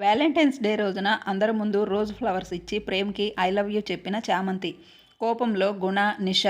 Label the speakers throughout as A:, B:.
A: Valentine's day రోజున అందరి ముందు రోజ్ ఫ్లవర్స్ ఇచ్చి ప్రేమ్కి ఐ లవ్ యూ చెప్పిన చామంతి. కోపంలో గుణ నిష.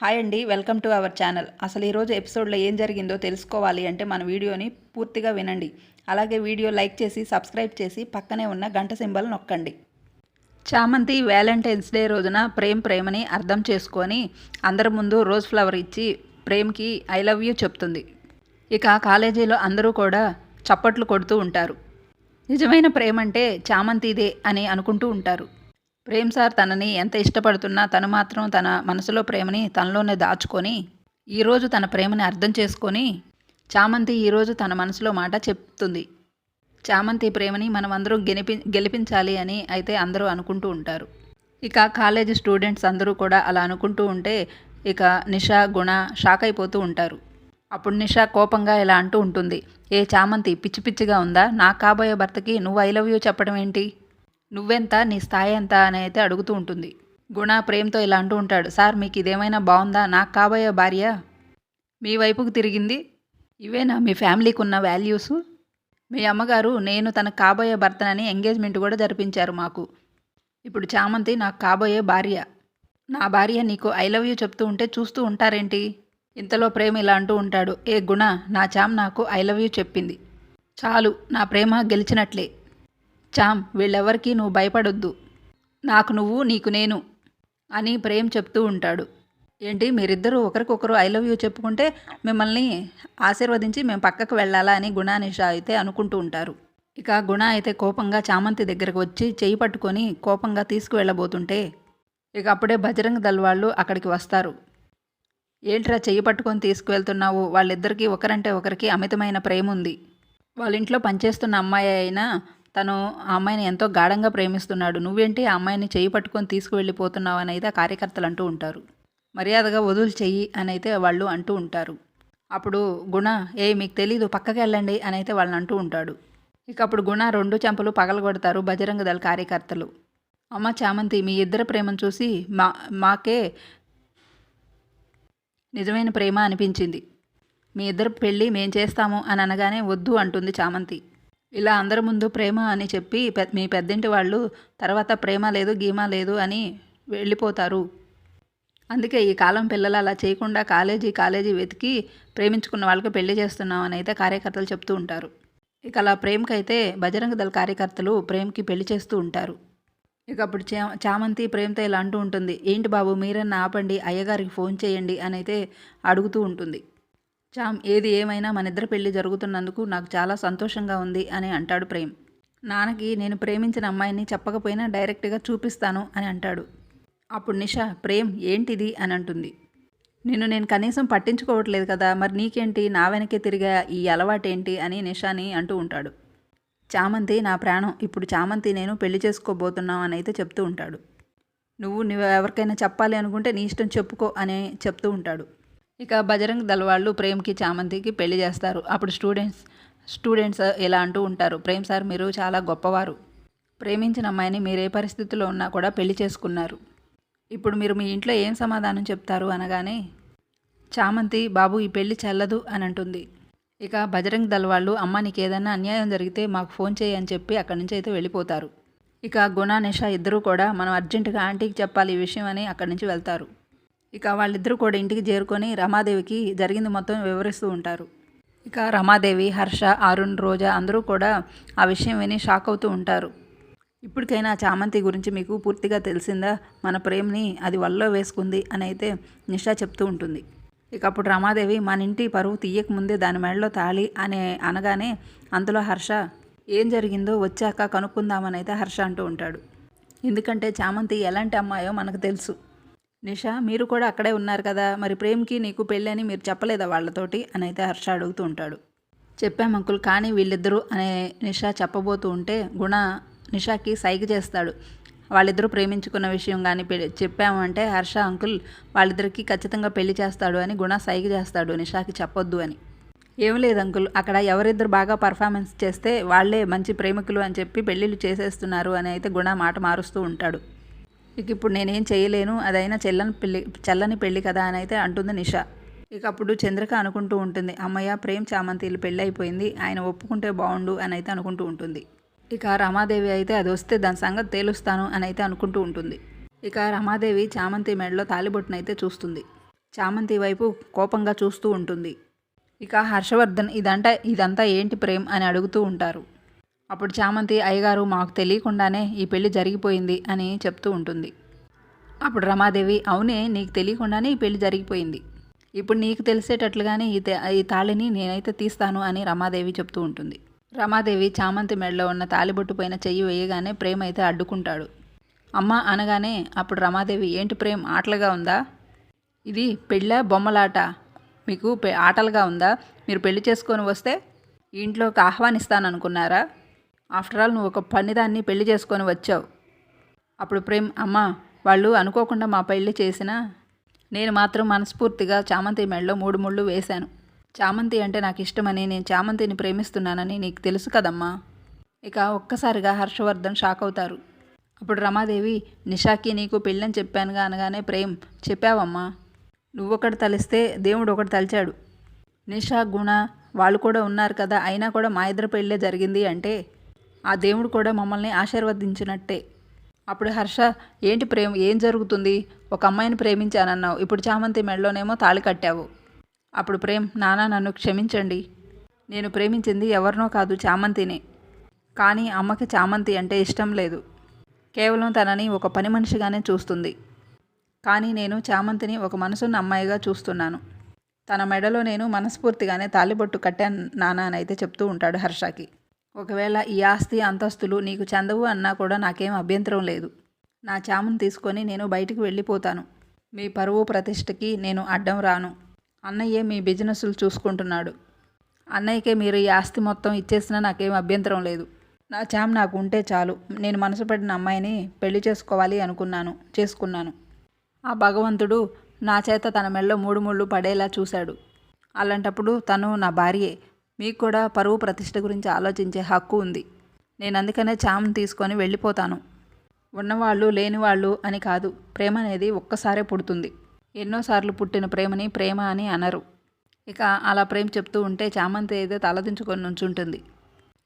A: హాయ్ అండి వెల్కమ్ టు అవర్ ఛానల్. అసలు ఈరోజు ఎపిసోడ్లో ఏం జరిగిందో తెలుసుకోవాలి అంటే మన వీడియోని పూర్తిగా వినండి. అలాగే వీడియో లైక్ చేసి సబ్స్క్రైబ్ చేసి పక్కనే ఉన్న గంట సింబల్ నొక్కండి. చామంతి వ్యాలంటైన్స్ డే రోజున ప్రేమ్ ప్రేమని అర్థం చేసుకొని అందరి ముందు రోజ్ ఫ్లవర్ ఇచ్చి ప్రేమ్కి ఐ లవ్ యూ చెప్తుంది. ఇక కాలేజీలో అందరూ కూడా చప్పట్లు కొడుతూ ఉంటారు. నిజమైన ప్రేమ అంటే చామంతిదే అని అనుకుంటూ ఉంటారు. ప్రేమ్ సార్ తనని ఎంత ఇష్టపడుతున్నా తను మాత్రం తన మనసులో ప్రేమని తనలోనే దాచుకొని ఈరోజు తన ప్రేమని అర్థం చేసుకొని చామంతి ఈరోజు తన మనసులో మాట చెప్తుంది. చామంతి ప్రేమని మనం అందరం గెలిపి గెలిపించాలి అని అయితే అందరూ అనుకుంటూ ఉంటారు. ఇక కాలేజీ స్టూడెంట్స్ అందరూ కూడా అలా అనుకుంటూ ఉంటే ఇక నిషా గుణ షాక్ అయిపోతూ ఉంటారు. అప్పుడు నిషా కోపంగా ఇలా అంటూ ఉంటుంది. ఏ చామంతి పిచ్చి పిచ్చిగా ఉందా? నా కాబోయే భర్తకి నువ్వు ఐ లవ్ యూ చెప్పడం ఏంటి? నువ్వెంత? నీ స్థాయి ఎంత? అని అయితే అడుగుతూ ఉంటుంది. గుణ ప్రేమతో ఇలా అంటూ ఉంటాడు. సార్ మీకు ఇదేమైనా బాగుందా? నాకు కాబోయే భార్య మీ వైపుకు తిరిగింది. ఇవేనా మీ ఫ్యామిలీకి ఉన్న వాల్యూస్? మీ అమ్మగారు నేను తనకు కాబోయే భర్తనని ఎంగేజ్మెంట్ కూడా జరిపించారు మాకు. ఇప్పుడు చామంతి నాకు కాబోయే భార్య. నా భార్య నీకు ఐ లవ్ యూ చెప్తూ ఉంటే చూస్తూ ఉంటారేంటి? ఇంతలో ప్రేమ ఇలా అంటూ ఉంటాడు ఏ గుణ నా చామ్ నాకు ఐ లవ్ యూ చెప్పింది. చాలు నా ప్రేమ గెలిచినట్లే. చామ్ వీళ్ళెవరికి నువ్వు భయపడొద్దు. నాకు నువ్వు నీకు నేను అని ప్రేమ్ చెప్తూ ఉంటాడు. ఏంటి మీరిద్దరూ ఒకరికొకరు ఐ లవ్ యూ చెప్పుకుంటే మిమ్మల్ని ఆశీర్వదించి మేము పక్కకు వెళ్ళాలా అని గుణ నిషా అయితే అనుకుంటూ ఉంటారు. ఇక గుణ అయితే కోపంగా చామంతి దగ్గరకు వచ్చి చేయి పట్టుకొని కోపంగా తీసుకువెళ్ళబోతుంటే ఇక అప్పుడే బజరంగ దళ్ వాళ్ళు అక్కడికి వస్తారు. ఏంట్రా చెయ్యి పట్టుకొని తీసుకువెళ్తున్నావు? వాళ్ళిద్దరికీ ఒకరంటే ఒకరికి అమితమైన ప్రేమ ఉంది వాళ్ళ ఇంట్లో పనిచేస్తున్న అమ్మాయి అయినా తను ఆ అమ్మాయిని ఎంతో గాఢంగా ప్రేమిస్తున్నాడు. నువ్వేంటి ఆ అమ్మాయిని చెయ్యి పట్టుకొని తీసుకువెళ్ళిపోతున్నావు అని అయితే ఆ కార్యకర్తలు అంటూ ఉంటారు. మర్యాదగా వదులు చెయ్యి అని అయితే వాళ్ళు అంటూ ఉంటారు. అప్పుడు గుణ ఏ మీకు తెలీదు పక్కకి వెళ్ళండి అని అయితే వాళ్ళని అంటూ ఉంటాడు. ఇక అప్పుడు గుణ రెండు చెంపలు పగలగొడతారు బజరంగ దళ కార్యకర్తలు. అమ్మ చామంతి మీ ఇద్దరు ప్రేమను చూసి మా మాకే నిజమైన ప్రేమ అనిపించింది. మీ ఇద్దరు పెళ్ళి మేం చేస్తాము అని అనగానే వద్దు అంటుంది చామంతి. ఇలా అందరి ముందు ప్రేమ అని చెప్పి మీ పెద్దింటి వాళ్ళు తర్వాత ప్రేమ లేదు గీమా లేదు అని వెళ్ళిపోతారు. అందుకే ఈ కాలం పిల్లలు అలా చేయకుండా కాలేజీ కాలేజీ వెతికి ప్రేమించుకున్న వాళ్ళకి పెళ్ళి చేస్తున్నాం అని అయితే కార్యకర్తలు చెప్తూ ఉంటారు. ఇక అలా ప్రేమకైతే బజరంగ దళ కార్యకర్తలు ప్రేమ్కి పెళ్ళి చేస్తూ ఉంటారు. ఇక అప్పుడు చామంతి ప్రేమతో ఇలా అంటూ ఉంటుంది. ఏంటి బాబు మీరన్నా ఆపండి అయ్యగారికి ఫోన్ చేయండి అని అయితే అడుగుతూ ఉంటుంది. చామ్ ఏది ఏమైనా మన ఇద్దరు పెళ్ళి జరుగుతున్నందుకు నాకు చాలా సంతోషంగా ఉంది అని అంటాడు ప్రేమ్. నాన్నకి నేను ప్రేమించిన అమ్మాయిని చెప్పకపోయినా డైరెక్ట్గా చూపిస్తాను అని అంటాడు. అప్పుడు నిషా ప్రేమ్ ఏంటిది? అని అంటుంది. నిన్ను నేను కనీసం పట్టించుకోవట్లేదు కదా మరి నీకేంటి? నా వెనకే తిరిగా ఈ అలవాటేంటి? అని నిషాని అంటూ ఉంటాడు. చామంతి నా ప్రాణం. ఇప్పుడు చామంతి నేను పెళ్ళి చేసుకోబోతున్నాం అని అయితే చెప్తూ ఉంటాడు. నువ్వు నువ్వు ఎవరికైనా చెప్పాలి అనుకుంటే నీ ఇష్టం చెప్పుకో అని చెప్తూ ఉంటాడు. ఇక బజరంగ్ దళ వాళ్ళు ప్రేమ్కి చామంతికి పెళ్ళి చేస్తారు. అప్పుడు స్టూడెంట్స్ స్టూడెంట్స్ ఇలా అంటూ ఉంటారు. ప్రేమ్ సార్ మీరు చాలా గొప్పవారు. ప్రేమించిన అమ్మాయిని మీరు ఏ పరిస్థితిలో ఉన్నా కూడా పెళ్ళి చేసుకున్నారు. ఇప్పుడు మీరు మీ ఇంట్లో ఏం సమాధానం చెప్తారు? అనగానే చామంతి బాబు ఈ పెళ్ళి చెల్లదు అని అంటుంది. ఇక బజరంగ్ దళ వాళ్ళు అమ్మ నీకు ఏదైనా అన్యాయం జరిగితే మాకు ఫోన్ చేయి అని చెప్పి అక్కడి నుంచి అయితే వెళ్ళిపోతారు. ఇక గుణ నిష ఇద్దరూ కూడా మనం అర్జెంటుగా ఆంటీకి చెప్పాలి ఈ విషయం అని అక్కడి నుంచి వెళ్తారు. ఇక వాళ్ళిద్దరూ కూడా ఇంటికి చేరుకొని రమాదేవికి జరిగింది మొత్తం వివరిస్తూ ఉంటారు. ఇక రమాదేవి హర్ష అరుణ్ రోజా అందరూ కూడా ఆ విషయం విని షాక్ అవుతూ ఉంటారు. ఇప్పటికైనా చామంతి గురించి మీకు పూర్తిగా తెలిసిందా? మన ప్రేమని అది వల్లో వేసుకుంది అని అయితే నిషా చెప్తూ ఉంటుంది. ఇక అప్పుడు రమాదేవి మన ఇంటి పరువు తీయకముందే దాని మెడలో తాళి అనే అనగానే అందులో హర్ష ఏం జరిగిందో వచ్చాక కనుక్కుందామనైతే అయితే హర్ష అంటూ ఉంటాడు. ఎందుకంటే చామంతి ఎలాంటి అమ్మాయో మనకు తెలుసు. నిషా మీరు కూడా అక్కడే ఉన్నారు కదా మరి ప్రేమ్కి నీకు పెళ్ళని మీరు చెప్పలేదా వాళ్ళతోటి? అని అయితే హర్ష అడుగుతూ ఉంటాడు. చెప్పాం అంకుల్ కానీ వీళ్ళిద్దరూ అనే నిషా చెప్పబోతూ ఉంటే గుణ నిషాకి సైగ చేస్తాడు. వాళ్ళిద్దరూ ప్రేమించుకున్న విషయం కానీ పె- చెప్పామంటే హర్ష అంకుల్ వాళ్ళిద్దరికీ ఖచ్చితంగా పెళ్ళి చేస్తాడు అని గుణ సైగ చేస్తాడు నిషాకి చెప్పొద్దు అని. ఏం లేదు అంకుల్ అక్కడ ఎవరిద్దరు బాగా పర్ఫార్మెన్స్ చేస్తే వాళ్ళే మంచి ప్రేమికులు అని చెప్పి పెళ్ళిళ్ళు చేసేస్తున్నారు అని అయితే గుణ మాట మారుస్తూ ఉంటాడు. ఇక ఇప్పుడు నేనేం చేయలేను అదైనా చెల్లని పెళ్ళి చల్లని పెళ్ళి కదా అని అయితే అంటుంది నిషా. ఇక అప్పుడు చంద్రిక అనుకుంటూ ఉంటుంది అమ్మయ్య ప్రేమ్ చామంతిలు పెళ్ళి అయిపోయింది ఆయన ఒప్పుకుంటే బాగుండు అని అయితే అనుకుంటూ ఉంటుంది. ఇక రమాదేవి అయితే అది వస్తే దాని సంగతి తేలుస్తాను అని అయితే అనుకుంటూ ఉంటుంది. ఇక రమాదేవి చామంతి మెడలో తాలిబొట్టునైతే చూస్తుంది. చామంతి వైపు కోపంగా చూస్తూ ఉంటుంది. ఇక హర్షవర్ధన్ ఇదంట ఇదంతా ఏంటి ప్రేమ్? అని అడుగుతూ ఉంటారు. అప్పుడు చామంతి అయ్యగారు మాకు తెలియకుండానే ఈ పెళ్ళి జరిగిపోయింది అని చెప్తూ ఉంటుంది. అప్పుడు రమాదేవి అవునే నీకు తెలియకుండానే ఈ పెళ్ళి జరిగిపోయింది. ఇప్పుడు నీకు తెలిసేటట్లుగానే ఈ ఈ తాళిని నేనైతే తీస్తాను అని రమాదేవి చెప్తూ ఉంటుంది. రమాదేవి చామంతి మెడలో ఉన్న తాలిబొట్టు పైన చెయ్యి వేయగానే ప్రేమ్ అయితే అడ్డుకుంటాడు. అమ్మ అనగానే అప్పుడు రమాదేవి ఏంటి ప్రేమ్ ఆటలుగా ఉందా? ఇది పెళ్ళ బొమ్మలాట. మీకు పె ఆటలుగా ఉందా? మీరు పెళ్ళి చేసుకొని వస్తే ఇంట్లోకి ఆహ్వానిస్తాననుకున్నారా? ఆఫ్టర్ ఆల్ నువ్వు ఒక పనిదాన్ని పెళ్ళి చేసుకొని వచ్చావు. అప్పుడు ప్రేమ్ అమ్మ వాళ్ళు అనుకోకుండా మా పెళ్ళి చేసినా నేను మాత్రం మనస్ఫూర్తిగా చామంతి మెడలో మూడు ముళ్ళు వేశాను. చామంతి అంటే నాకు ఇష్టమని నేను చామంతిని ప్రేమిస్తున్నానని నీకు తెలుసు కదమ్మా. ఇక ఒక్కసారిగా హర్షవర్ధన్ షాక్ అవుతారు. అప్పుడు రమాదేవి నిషాకి నీకు పెళ్ళని చెప్పానుగా అనగానే ప్రేమ్ చెప్పావమ్మా. నువ్వొకటి తలిస్తే దేవుడు ఒకటి తలిచాడు. నిషా గుణ వాళ్ళు కూడా ఉన్నారు కదా అయినా కూడా మా ఇద్దరు పెళ్ళే జరిగింది అంటే ఆ దేవుడు కూడా మమ్మల్ని ఆశీర్వదించినట్టే. అప్పుడు హర్ష ఏంటి ప్రేమ ఏం జరుగుతుంది? ఒక అమ్మాయిని ప్రేమించానన్నావు. ఇప్పుడు చామంతి మెడలోనేమో తాళి కట్టావు. అప్పుడు ప్రేమ్ నానా నన్ను క్షమించండి. నేను ప్రేమించింది ఎవరినో కాదు చామంతిని. కానీ అమ్మకి చామంతి అంటే ఇష్టం లేదు. కేవలం తనని ఒక పని మనిషిగానే చూస్తుంది. కానీ నేను చామంతిని ఒక మనసున్న అమ్మాయిగా చూస్తున్నాను. తన మెడలో నేను మనస్ఫూర్తిగానే తాలిబొట్టు కట్టాను నానా అని అయితే చెప్తూ ఉంటాడు హర్షకి. ఒకవేళ ఈ ఆస్తి అంతస్తులు నీకు చెందవు అన్నా కూడా నాకేం అభ్యంతరం లేదు. నా చామును తీసుకొని నేను బయటికి వెళ్ళిపోతాను. మీ పరువు ప్రతిష్టకి నేను అడ్డం రాను. అన్నయ్యే మీ బిజినెస్లు చూసుకుంటున్నాడు. అన్నయ్యకే మీరు ఈ ఆస్తి మొత్తం ఇచ్చేసినా నాకేం అభ్యంతరం లేదు. నా చామ్ నాకు ఉంటే చాలు. నేను మనసు పడిన అమ్మాయిని పెళ్ళి చేసుకోవాలి అనుకున్నాను చేసుకున్నాను. ఆ భగవంతుడు నా చేత తన మెళ్ళో మూడు ముళ్ళు పడేలా చూశాడు. అలాంటప్పుడు తను నా భార్యే. మీకు కూడా పరువు ప్రతిష్ట గురించి ఆలోచించే హక్కు ఉంది. నేను అందుకనే చామ్ తీసుకొని వెళ్ళిపోతాను. ఉన్నవాళ్ళు లేనివాళ్ళు అని కాదు. ప్రేమ అనేది ఒక్కసారే పుడుతుంది. ఎన్నోసార్లు పుట్టిన ప్రేమని ప్రేమ అని అనరు. ఇక అలా ప్రేమ చెప్తూ ఉంటే చామంతి అయితే తలదించుకొని నుంచుంటుంది.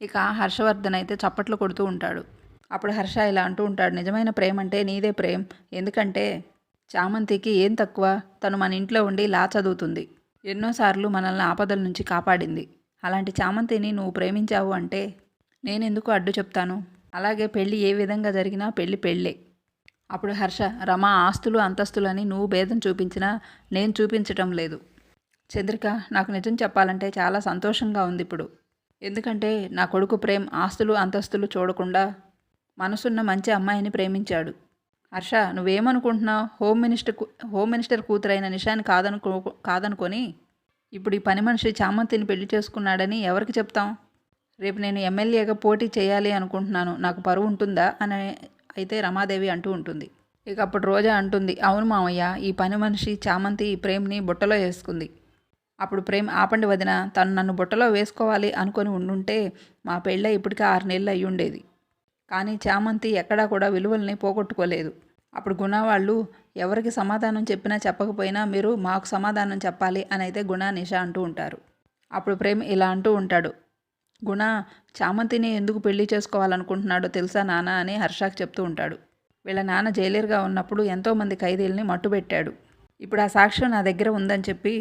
A: ఇక హర్షవర్ధన్ అయితే చప్పట్లు కొడుతూ ఉంటాడు. అప్పుడు హర్ష ఇలా అంటూ ఉంటాడు నిజమైన ప్రేమ అంటే నీదే ప్రేమ్. ఎందుకంటే చామంతికి ఏం తక్కువ? తను మన ఇంట్లో ఉండి లా చదువుతుంది. ఎన్నోసార్లు మనల్ని ఆపదల నుంచి కాపాడింది. అలాంటి చామంతిని నువ్వు ప్రేమించావు అంటే నేనెందుకు అడ్డు చెప్తాను? అలాగే పెళ్ళి ఏ విధంగా జరిగినా పెళ్ళి పెళ్ళే. అప్పుడు హర్ష రమ ఆస్తులు అంతస్తులని నువ్వు భేదం చూపించినా నేను చూపించటం లేదు. చంద్రిక నాకు నిజం చెప్పాలంటే చాలా సంతోషంగా ఉంది ఇప్పుడు. ఎందుకంటే నా కొడుకు ప్రేమ్ ఆస్తులు అంతస్తులు చూడకుండా మనసున్న మంచి అమ్మాయిని ప్రేమించాడు. హర్ష నువ్వేమనుకుంటున్నావు? హోమ్ మినిస్టర్ హోమ్ మినిస్టర్ కూతురైన నిషాని కాదనుకో కాదనుకొని ఇప్పుడు ఈ పని మనిషి చామంతిని పెళ్ళి చేసుకున్నాడని ఎవరికి చెప్తాం రేపు నేను ఎమ్మెల్యేగా పోటీ చేయాలి అనుకుంటున్నాను. నాకు పరువు ఉంటుందా? అని అయితే రమాదేవి అంటూ ఉంటుంది. ఇక అప్పుడు రోజా అంటుంది అవును మామయ్య ఈ పని మనిషి చామంతి ప్రేమ్ని బుట్టలో వేసుకుంది. అప్పుడు ప్రేమ్ ఆపండి వదిన తను నన్ను బుట్టలో వేసుకోవాలి అనుకొని ఉండుంటే మా పెళ్ళ ఇప్పటికే ఆరు నెలలు అయి ఉండేది. కానీ చామంతి ఎక్కడా కూడా విలువల్ని పోగొట్టుకోలేదు. అప్పుడు గుణ వాళ్ళు ఎవరికి సమాధానం చెప్పినా చెప్పకపోయినా మీరు మాకు సమాధానం చెప్పాలి అని అయితే గుణ నిష అంటూ ఉంటారు. అప్పుడు ప్రేమ్ ఇలా అంటూ ఉంటాడు గుణ చామంతిని ఎందుకు పెళ్ళి చేసుకోవాలనుకుంటున్నాడో తెలుసా నాన్న అని హర్షాకి చెప్తూ ఉంటాడు. వీళ్ళ నాన్న జైలర్గా ఉన్నప్పుడు ఎంతోమంది ఖైదీల్ని మట్టుబెట్టాడు. ఇప్పుడు ఆ సాక్ష్యం నా దగ్గర ఉందని చెప్పి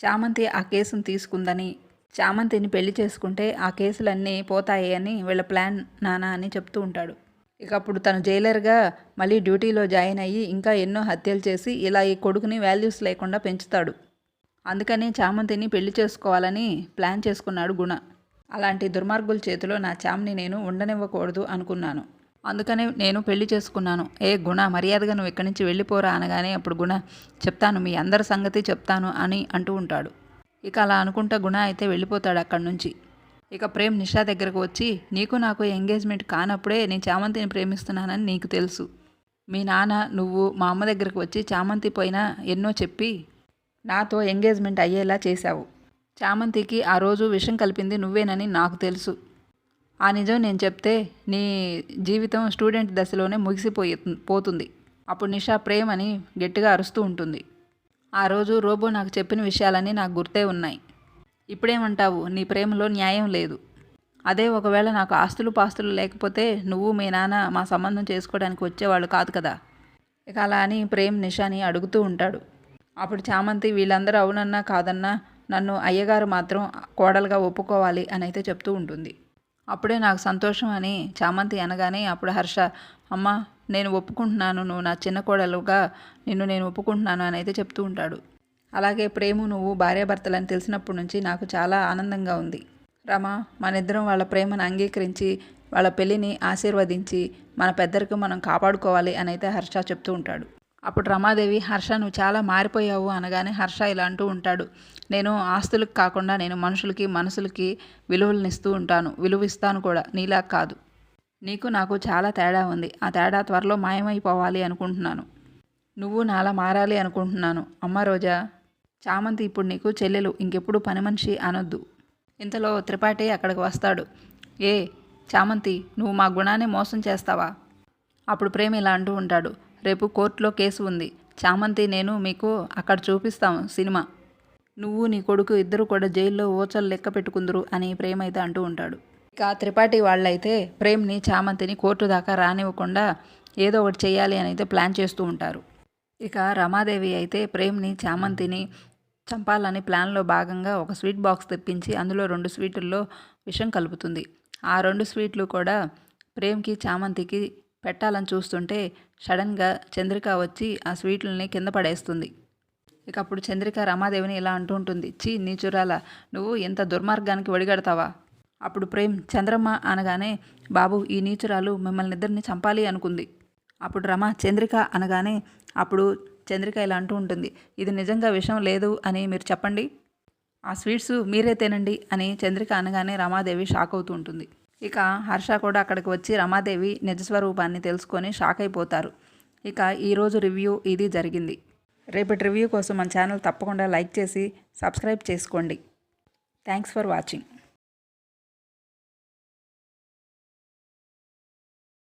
A: చామంతి ఆ కేసును తీసుకుందని చామంతిని పెళ్ళి చేసుకుంటే ఆ కేసులన్నీ పోతాయి అని వీళ్ళ ప్లాన్ నానా అని చెప్తూ ఉంటాడు. ఇక అప్పుడు తను జైలర్గా మళ్ళీ డ్యూటీలో జాయిన్ అయ్యి ఇంకా ఎన్నో హత్యలు చేసి ఇలా ఈ కొడుకుని వాల్యూస్ లేకుండా పెంచుతాడు. అందుకని చామంతిని పెళ్ళి చేసుకోవాలని ప్లాన్ చేసుకున్నాడు గుణ. అలాంటి దుర్మార్గుల చేతిలో నా చామ్ని నేను ఉండనివ్వకూడదు అనుకున్నాను. అందుకనే నేను పెళ్ళి చేసుకున్నాను. ఏ గుణ మర్యాదగా నువ్వు ఇక్కడి నుంచి వెళ్ళిపోరా అనగానే అప్పుడు గుణ చెప్తాను మీ అందరి సంగతి చెప్తాను అని అంటూ ఉంటాడు. ఇక అలా అనుకుంటా గుణ అయితే వెళ్ళిపోతాడు అక్కడి నుంచి. ఇక ప్రేమ్ నిషా దగ్గరకు వచ్చి నీకు నాకు ఎంగేజ్మెంట్ కానప్పుడే నేను చామంతిని ప్రేమిస్తున్నానని నీకు తెలుసు. మీ నాన్న నువ్వు మా అమ్మ దగ్గరకు వచ్చి చామంతి పోయినా ఎన్నో చెప్పి నాతో ఎంగేజ్మెంట్ అయ్యేలా చేశావు. చామంతికి ఆ రోజు విషం కలిపింది నువ్వేనని నాకు తెలుసు. ఆ నిజం నేను చెప్తే నీ జీవితం స్టూడెంట్ దశలోనే ముగిసిపోయి పోతుంది. అప్పుడు నిషా ప్రేమ్ అని గట్టిగా అరుస్తూ ఉంటుంది. ఆ రోజు రోబో నాకు చెప్పిన విషయాలన్నీ నాకు గుర్తే ఉన్నాయి. ఇప్పుడేమంటావు? నీ ప్రేమలో న్యాయం లేదు. అదే ఒకవేళ నాకు ఆస్తులు పాస్తులు లేకపోతే నువ్వు మీ నాన్న మా సంబంధం చేసుకోవడానికి వచ్చేవాళ్ళు కాదు కదా. ఇక అలా అని ప్రేమ్ నిషాని అడుగుతూ ఉంటాడు. అప్పుడు చామంతి వీళ్ళందరూ అవునన్నా కాదన్నా నన్ను అయ్యగారు మాత్రం కోడలుగా ఒప్పుకోవాలి అని అయితే చెప్తూ ఉంటుంది. అప్పుడే నాకు సంతోషం అని చామంతి అనగానే అప్పుడు హర్ష అమ్మ నేను ఒప్పుకుంటున్నాను. నువ్వు నా చిన్న కోడలుగా నిన్ను నేను ఒప్పుకుంటున్నాను అని అయితే చెప్తూ ఉంటాడు. అలాగే ప్రేము నువ్వు భార్యాభర్తలని తెలిసినప్పటి నుంచి నాకు చాలా ఆనందంగా ఉంది. రమ మనిద్దరం వాళ్ళ ప్రేమను అంగీకరించి వాళ్ళ పెళ్ళిని ఆశీర్వదించి మన పెద్దరికి మనం కాపాడుకోవాలి అని అయితే హర్ష చెప్తూ ఉంటాడు. అప్పుడు రమాదేవి హర్ష నువ్వు చాలా మారిపోయావు అనగానే హర్ష ఇలా అంటూ ఉంటాడు. నేను ఆస్తులకు కాకుండా నేను మనుషులకి మనసులకి విలువలనిస్తూ ఉంటాను. విలువిస్తాను కూడా. నీలా కాదు. నీకు నాకు చాలా తేడా ఉంది. ఆ తేడా త్వరలో మాయమైపోవాలి అనుకుంటున్నాను. నువ్వు నాలా మారాలి అనుకుంటున్నాను. అమ్మ రోజా చామంతి ఇప్పుడు నీకు చెల్లెలు. ఇంకెప్పుడు పని మనిషి అనొద్దు. ఇంతలో త్రిపాఠి అక్కడికి వస్తాడు. ఏ చామంతి నువ్వు మా గుణాన్ని మోసం చేస్తావా? అప్పుడు ప్రేమ ఇలా అంటూ ఉంటాడు. రేపు కోర్టులో కేసు ఉంది. చామంతి నేను మీకు అక్కడ చూపిస్తాం సినిమా. నువ్వు నీ కొడుకు ఇద్దరు కూడా జైల్లో ఓచలు లెక్క పెట్టుకుందరు అని ప్రేమ అయితే అంటూ ఉంటాడు. ఇక త్రిపాఠి వాళ్ళైతే ప్రేమ్ని చామంతిని కోర్టు దాకా రానివ్వకుండా ఏదో ఒకటి చేయాలి అని అయితే ప్లాన్ చేస్తూ ఉంటారు. ఇక రమాదేవి అయితే ప్రేమ్ని చామంతిని చంపాలని ప్లాన్లో భాగంగా ఒక స్వీట్ బాక్స్ తెప్పించి అందులో రెండు స్వీటుల్లో విషం కలుపుతుంది. ఆ రెండు స్వీట్లు కూడా ప్రేమ్కి చామంతికి పెట్టాలని చూస్తుంటే సడన్గా చంద్రిక వచ్చి ఆ స్వీట్లని కింద పడేస్తుంది. ఇక అప్పుడు చంద్రిక రమాదేవిని ఇలా అంటూ ఉంటుంది. చీ నీచురాల నువ్వు ఇంత దుర్మార్గానికి ఒడిగడతావా? అప్పుడు ప్రేమ్ చంద్రమ్మ అనగానే బాబు ఈ నీచురాలు మిమ్మల్ని ఇద్దరిని చంపాలి అనుకుంది. అప్పుడు రమ చంద్రిక అనగానే అప్పుడు చంద్రిక ఇలా అంటూ ఉంటుంది. ఇది నిజంగా విషయం లేదు అని మీరు చెప్పండి. ఆ స్వీట్స్ మీరే తినండి అని చంద్రిక అనగానే రమాదేవి షాక్ అవుతూ ఉంటుంది. ఇక హర్ష కూడా అక్కడికి వచ్చి రమాదేవి నిజస్వరూపాన్ని తెలుసుకొని షాక్ అయిపోతారు. ఇక ఈరోజు రివ్యూ ఇది జరిగింది. రేపటి రివ్యూ కోసం మన ఛానల్ తప్పకుండా లైక్ చేసి సబ్స్క్రైబ్ చేసుకోండి. Thanks for watching